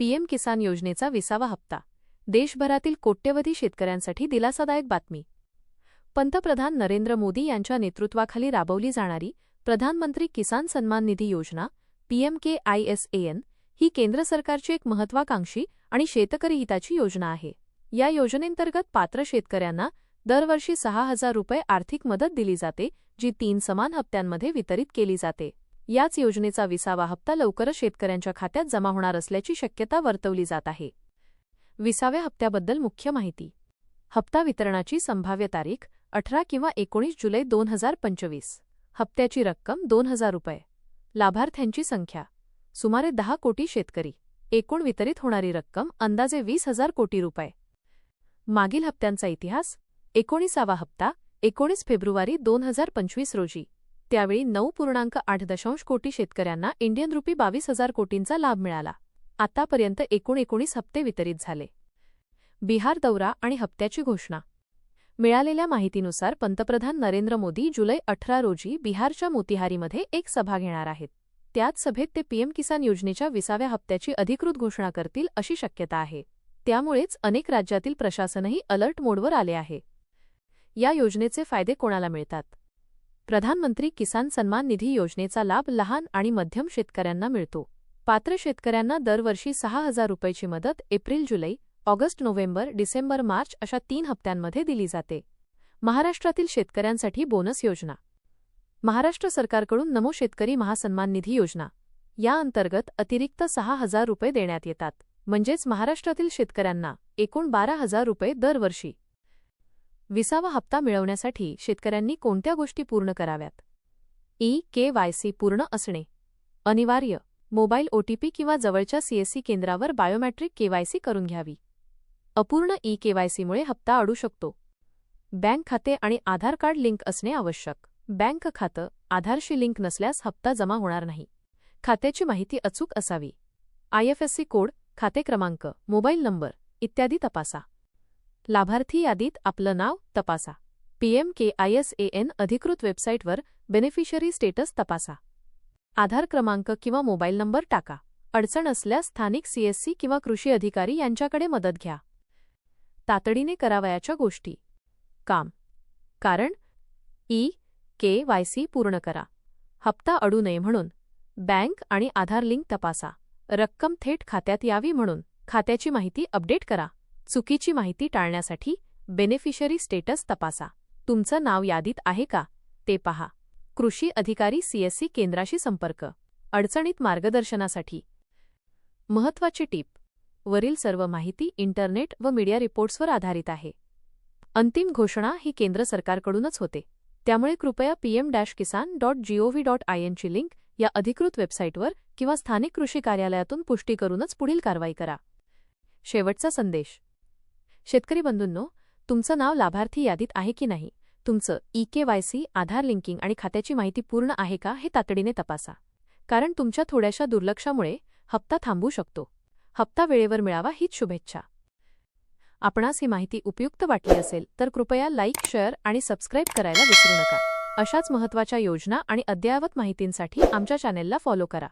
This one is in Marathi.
पीएम किसान योजनेचा विसावा हप्ता. देशभरातील कोट्यवधी शेतकऱ्यांसाठी दिलासादायक बातमी. पंतप्रधान नरेंद्र मोदी यांच्या नेतृत्वाखाली राबवली जाणारी प्रधानमंत्री किसान सन्मान निधी योजना पीएमकेआयएसएन ही केंद्र सरकारची एक महत्वाकांक्षी आणि शेतकरी हिताची योजना आहे. या योजनेंतर्गत पात्र शेतकऱ्यांना दरवर्षी सहा हजार रुपये आर्थिक मदत दिली जाते जी तीन समान हप्त्यांमध्ये वितरित केली जाते. याच योजनेचा विसावा हप्ता लवकरच शेतकऱ्यांच्या खात्यात जमा होणार असल्याची शक्यता वर्तवली जात आहे. विसाव्या हप्त्याबद्दल मुख्य माहिती. हप्ता वितरणाची संभाव्य तारीख अठरा किंवा एकोणीस जुलै दोन हजार पंचवीस. हप्त्याची रक्कम दोन हजार रुपये. लाभार्थ्यांची संख्या. सुमारे दहा कोटी शेतकरी. एकूण वितरित होणारी रक्कम अंदाजे वीस हजार कोटी रुपये. मागील हप्त्यांचा इतिहास. एकोणीसावा हप्ता एकोणीस फेब्रुवारी दोन हजार पंचवीस रोजी. त्यावेळी नऊ पूर्णांक आठ दशांश कोटी शेतकऱ्यांना इंडियन रुपी बावीस हजार कोटींचा लाभ मिळाला. आतापर्यंत एकूण एकोणीस हप्ते वितरित झाले. बिहार दौरा आणि हप्त्याची घोषणा. मिळालेल्या माहितीनुसार पंतप्रधान नरेंद्र मोदी जुलै अठरा रोजी बिहारच्या मोतिहारीमध्ये एक सभा घेणार आहेत. त्याच सभेत ते पीएम किसान योजनेच्या विसाव्या हप्त्याची अधिकृत घोषणा करतील अशी शक्यता आहे. त्यामुळेच अनेक राज्यातील प्रशासनही अलर्ट मोडवर आले आहे. या योजनेचे फायदे कोणाला मिळतात? प्रधानमंत्री किसान सन्मान निधी योजनेचा लाभ लहान आणि मध्यम शेतकऱ्यांना मिळतो. पात्र शेतकऱ्यांना दरवर्षी सहा हजार रुपयाची मदत April July August November December March अशा तीन हप्त्यांमध्ये दिली जाते. महाराष्ट्रातील शेतकऱ्यांसाठी बोनस योजना. महाराष्ट्र सरकारकडून नमो शेतकरी महासन्मान निधी योजना. या अंतर्गत अतिरिक्त सहा हजार रुपये देण्यात येतात. म्हणजेच महाराष्ट्रातील शेतकऱ्यांना एकूण बारा हजार रुपये दरवर्षी. विसावा हप्ता मिळवण्यासाठी शेतकऱ्यांनी कोणत्या गोष्टी पूर्ण कराव्यात? ई के वाय सी पूर्ण असणे. अनिवार्य. मोबाईल ओटीपी किंवा जवळच्या सीएससी केंद्रावर बायोमॅट्रिक केवायसी करून घ्यावी. अपूर्ण ई केवायसीमुळे हप्ता अडू शकतो. बँक खाते आणि आधार कार्ड लिंक असणे आवश्यक. बँक खातं आधारशी लिंक नसल्यास हप्ता जमा होणार नाही. खात्याची माहिती अचूक असावी. आयएफएससी कोड खाते क्रमांक मोबाईल नंबर इत्यादी तपासा. लाभार्थी यादीत आपलं नाव तपासा. PM K I S A N अधिकृत वेबसाईटवर बेनिफिशरी स्टेटस तपासा. आधार क्रमांक किंवा मोबाईल नंबर टाका. अडचण असल्यास स्थानिक सीएससी किंवा कृषी अधिकारी यांच्याकडे मदत घ्या. तातडीने करावयाच्या गोष्टी. काम. कारण ई के वाय सी पूर्ण करा. हप्ता अडू नये म्हणून. बँक आणि आधार लिंक तपासा. रक्कम थेट खात्यात यावी म्हणून. खात्याची माहिती अपडेट करा. चुकीची माहिती टाळण्यासाठी बेनिफिशरी स्टेटस तपासा. तुमचं नाव यादीत आहे का? ते पहा. कृषी अधिकारी सीएससी केंद्राशी संपर्क. अडचणीत मार्गदर्शनासाठी. महत्वाची टीप. वरील सर्व माहिती इंटरनेट व मीडिया रिपोर्ट्सवर आधारित आहे. अंतिम घोषणा ही केंद्र सरकारकडूनच होते. त्यामुळे कृपया PM dash Kisan dot G O V dot I एनची link या अधिकृत वेबसाईटवर किंवा स्थानिक कृषी कार्यालयातून पुष्टी करूनच पुढील कारवाई करा. शेवटचा संदेश. शेतकरी बंधूंनो तुमचं नाव लाभार्थी यादीत आहे की नाही? तुमचं E K Y C Aadhaar linking आणि खात्याची माहिती पूर्ण आहे का हे तातडीने तपासा. कारण तुमच्या थोड्याशा दुर्लक्षामुळे हप्ता थांबू शकतो. हप्ता वेळेवर मिळावा हीच शुभेच्छा. आपणास ही माहिती उपयुक्त वाटली असेल तर कृपया लाईक शेअर आणि सबस्क्राईब करायला विसरू नका. अशाच महत्त्वाच्या योजना आणि अद्ययावत माहितींसाठी आमच्या चॅनेलला फॉलो करा.